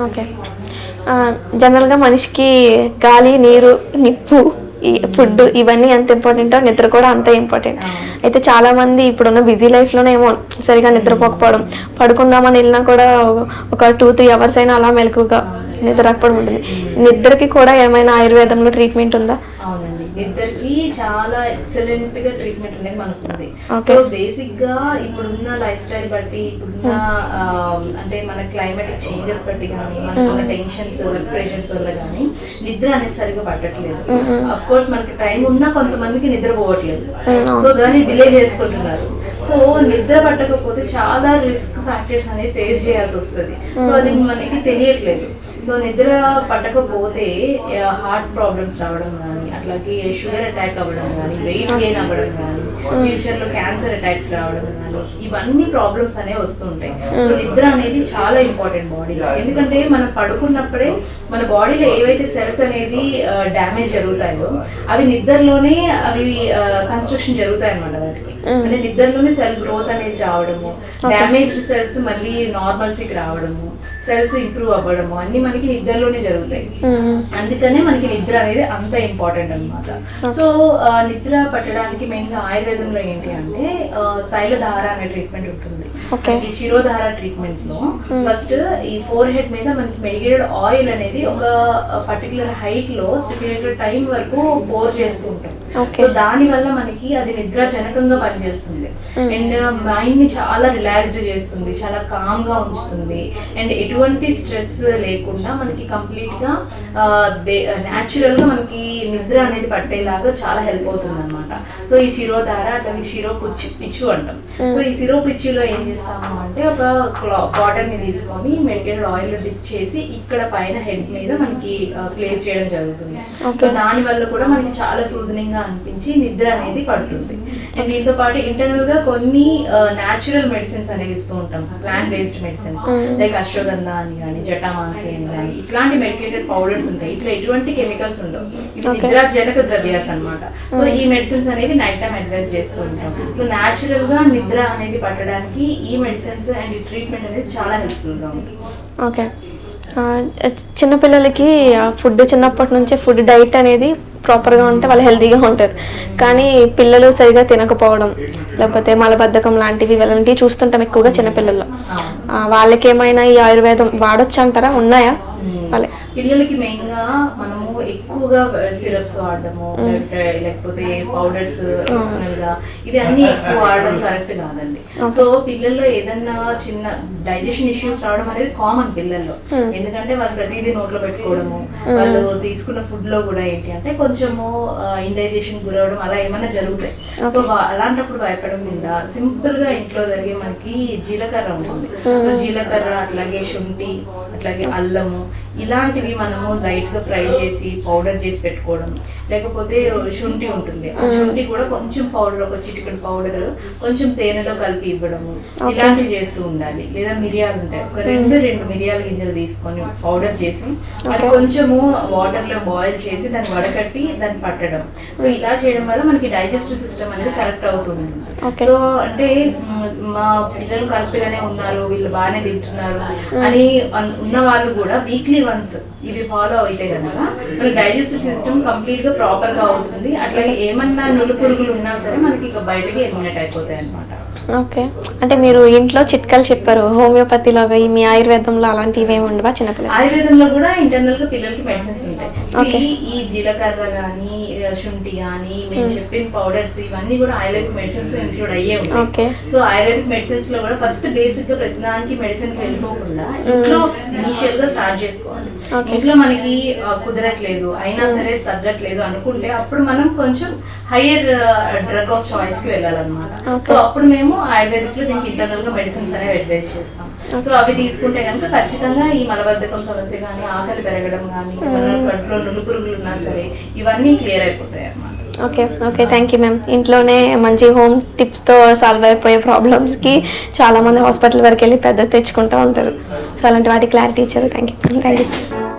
Okay. జనరల్గా మనిషికి గాలి నీరు నిప్పు ఫుడ్ ఇవన్నీ ఎంత ఇంపార్టెంటో నిద్ర కూడా అంతే ఇంపార్టెంట్. అయితే చాలామంది ఇప్పుడున్న బిజీ లైఫ్లోనే ఏమో సరిగా నిద్రపోకపోవడం. పడుకుందామని వెళ్ళినా కూడా ఒక టూ త్రీ అవర్స్ అయినా అలా మెలకుగా నిద్ర రాకపోవడం ఉంటుంది. నిద్రకి కూడా ఏమైనా ఆయుర్వేదంలో ట్రీట్మెంట్ ఉందా? నిద్రకి చాలా ఎక్సలెంట్గా ట్రీట్మెంట్ అనేది మనకు ఉంది. సో బేసిక్గా ఇప్పుడున్న లైఫ్ స్టైల్ బట్టి ఇప్పుడున్న ఆ, అంటే మన క్లైమాటిక్ చేంజెస్ బట్టి కానీ మనకున్న టెన్షన్స్ ప్రెషర్స్ వల్ల కానీ నిద్ర అనేది సరిగా పట్టట్లేదు. అఫ్ కోర్స్ మనకి టైం ఉన్నా కొంతమందికి నిద్ర పోవట్లేదు. సో దాన్ని డిలే చేసుకుంటున్నారు. సో నిద్ర పట్టకపోతే చాలా రిస్క్ ఫ్యాక్టర్స్ అనేవి ఫేస్ చేయాల్సి వస్తుంది. సో అది మనకి తెలియట్లేదు. సో నిద్ర పట్టకపోతే హార్ట్ ప్రాబ్లమ్స్ రావడం కానీ అట్లాగే షుగర్ అటాక్ అవ్వడం కానీ వెయిట్ గెయిన్ అవ్వడం కానీ ఫ్యూచర్లో క్యాన్సర్ అటాక్స్ రావడం కానీ ఇవన్నీ ప్రాబ్లమ్స్ అనేవి వస్తుంటాయి సో నిద్ర అనేది చాలా ఇంపార్టెంట్ బాడీలో ఎందుకంటే మనం పడుకున్నప్పుడే మన బాడీలో ఏవైతే సెల్స్ అనేది డ్యామేజ్ జరుగుతాయో అవి నిద్రలోనే అవి కన్స్ట్రక్షన్ జరుగుతాయి అన్నమాట వాటికి అంటే నిద్రలోనే సెల్ గ్రోత్ అనేది రావడము డ్యామేజ్డ్ సెల్స్ మళ్ళీ నార్మల్సీకి రావడము సెల్స్ ఇంప్రూవ్ అవ్వడము అన్ని మనకి నిద్రలోనే జరుగుతాయి. అందుకనే మనకి నిద్ర అనేది అంత ఇంపార్టెంట్ అన్నమాట. సో నిద్ర పట్టడానికి మెయిన్గా ఆయుర్వేదంలో ఏంటి అంటే తైలధార అనే ట్రీట్మెంట్ ఉంటుంది. ఈ శిరోధార ట్రీట్మెంట్లో ఫస్ట్ ఈ ఫోర్ హెడ్ మీద మనకి మెడికేటెడ్ ఆయిల్ అనేది ఒక పర్టికులర్ హైట్లో స్టిపులేటెడ్ టైం వరకు పోర్ చేస్తూ ఉంటాం. సో దాని వల్ల మనకి అది నిద్రాజనకంగా పనిచేస్తుంది. అండ్ మైండ్ని చాలా రిలాక్స్డ్ చేస్తుంది చాలా కామ్గా ఉంచుతుంది. అండ్ ఎటువంటి స్ట్రెస్ లేకుండా మనకి కంప్లీట్గా న్యాచురల్గా మనకి నిద్ర అనేది పట్టేలాగా చాలా హెల్ప్ అవుతుంది అనమాట సో ఈ శిరోధార అట్లాగే శిరో పిచ్చు పిచ్చు అంటాం. సో ఈ శిరో పిచ్చులో ఏం చేస్తాము అంటే ఒక కాటన్ని తీసుకొని మెడికేటెడ్ ఆయిల్ డిప్ చేసి ఇక్కడ పైన హెడ్ మీద మనకి ప్లేస్ చేయడం జరుగుతుంది. సో దాని వల్ల కూడా మనకి చాలా సూదనింగ్గా అనిపించి నిద్ర అనేది పడుతుంది. అండ్ దీంతో పాటు ఇంటర్నల్గా కొన్ని న్యాచురల్ మెడిసిన్స్ అనేవి ఇస్తూ ఉంటాం. Plant based medicines. Like Ashwagandha అని కానీ జటామాంసి అని కానీ ఇట్లాంటి మెడికేటెడ్ పౌడర్స్ ఉంటాయి. ఇట్లా ఎటువంటి కెమికల్స్ ఉండవు. ఇవి నిద్రాజనక ద్రవ్యాస్ అన్నమాట. సో ఈ మెడిసిన్స్ అనేవి నైట్ టైం అడ్వైస్ చేస్తూ ఉంటాం. సో న్యాచురల్గా నిద్ర అనేది పట్టడానికి ఈ మెడిసిన్స్ అండ్ ఈ ట్రీట్మెంట్ అనేది చాలా హెల్ప్ఫుల్గా ఉంది ఓకే చిన్నపిల్లలకి ఫుడ్ చిన్నప్పటి నుంచే ఫుడ్ డైట్ అనేది ప్రాపర్గా ఉంటే వాళ్ళు హెల్తీగా ఉంటారు. కానీ పిల్లలు సరిగా తినకపోవడం లేకపోతే మలబద్ధకం లాంటివి ఇలాంటివి చూస్తుంటాం ఎక్కువగా చిన్నపిల్లల్లో. వాళ్ళకి ఏమైనా ఈ ఆయుర్వేదం వాడొచ్చు అంటారా ఉన్నాయా వాళ్ళే. పిల్లలకి మెయిన్గా మనము ఎక్కువగా సిరప్స్ వాడడము లేకపోతే లేకపోతే పౌడర్స్గా ఇవి అన్ని ఎక్కువ వాడడం కరెక్ట్ కాదండి. సో పిల్లల్లో ఏదన్నా చిన్న డైజెషన్ ఇష్యూస్ రావడం అనేది కామన్ పిల్లల్లో. ఎందుకంటే వాళ్ళు ప్రతిదీ నోట్లో పెట్టుకోవడము వాళ్ళు తీసుకున్న ఫుడ్లో కూడా ఏంటి అంటే కొంచెము ఇండైజేషన్ గురవడం అలా ఏమైనా జరుగుతాయి. సో అలాంటప్పుడు భయపడకుండా సింపుల్గా ఇంట్లో జరిగే మనకి జీలకర్ర ఉంటుంది. సో జీలకర్ర అట్లాగే శుంఠి అట్లాగే అల్లము ఇలాంటివి మనము లైట్గా ఫ్రై చేసి పౌడర్ చేసి పెట్టుకోవడం. లేకపోతే శుంఠి ఉంటుంది. ఆ శుంఠి కూడా కొంచెం పౌడర్ ఒక చిటికెడు పౌడర్ కొంచెం తేనెలో కలిపి ఇవ్వడము. ఇలాంటివి చేస్తూ ఉండాలి. లేదా మిరియాలు ఉంటాయి. ఒక రెండు రెండు మిరియాల గింజలు తీసుకొని పౌడర్ చేసి అది కొంచెము వాటర్లో బాయిల్ చేసి దాన్ని వడకట్టి దాన్ని పట్టడం. సో ఇలా చేయడం వల్ల మనకి డైజెస్టివ్ సిస్టమ్ అనేది కరెక్ట్ అవుతుంది. సో అంటే మ్, పిల్లలు కరెక్ట్ గానే ఉన్నారు. వీళ్ళు బాగానే తింటున్నారు అని అన్- ఉన్న వాళ్ళు కూడా వీక్లీ వన్స్ ఇవి ఫాలో అయితే కనుక మన డైజెస్టివ్ సిస్టమ్ కంప్లీట్గా ప్రాపర్గా అవుతుంది. అట్లాగే ఏమన్నా నులు పురుగులు ఉన్నా సరే మనకి ఇక బయటకి ఎలిమినేట్ అయిపోతాయి అనమాట ఓకే. అంటే మీరు ఇంట్లో చిట్కాలు చెప్పారు హోమియోపతిలో ఈ మీ ఆయుర్వేదంలో అలాంటివి ఏమి ఉండవా చిన్నపిల్లలు ఆయుర్వేదంలో కూడా ఇంటర్నల్గా పిల్లలకి మెడిసిన్స్ ఉంటాయి. ఈ జీలకర్ర గానీ శుంఠి గానీ మేము చెప్పిన పౌడర్స్ ఇవన్నీ కూడా ఆయుర్వేదిక్ మెడిసిన్స్ ఇంక్లూడ్ అయ్యే ఉంటాయి. ఓకే. సో ఆయుర్వేదిక్ మెడిసిన్స్లో కూడా ఫస్ట్ బేసిక్గా ప్రతిదానికి మెడిసిన్ వెళ్ళిపోకుండా ఇంట్లో ఇనిషియల్గా స్టార్ట్ చేసుకోవాలి. ఇంట్లో మనకి కుదరట్లేదు అయినా సరే తగ్గట్లేదు అనుకుంటే అప్పుడు మనం కొంచెం హయ్యర్ డ్రగ్ ఆఫ్ చాయిస్కి వెళ్ళాలన్నమాట. సో అప్పుడు మేము ఆయుర్వేదిక్లో దీనికి ఇంటర్నల్గా మెడిసిన్స్ అనేవి అడ్వైస్ చేస్తాం. సో అవి తీసుకుంటే కనుక ఖచ్చితంగా ఈ మలబద్ధకం సమస్య కానీ ఆకలి పెరగడం కానీ కడుపులో నులు పురుగులు ఉన్నా సరే ఇవన్నీ క్లియర్ అయిపోతాయి అన్నమాట. Okay okay thank you ma'am ఇంట్లోనే మంచి హోమ్ టిప్స్తో సాల్వ్ అయిపోయే ప్రాబ్లమ్స్కి చాలామంది హాస్పిటల్ వరకు వెళ్ళి పెద్ద తెచ్చుకుంటూ ఉంటారు. సో అలాంటి వాటి క్లారిటీ ఇచ్చారు. Thank you thank you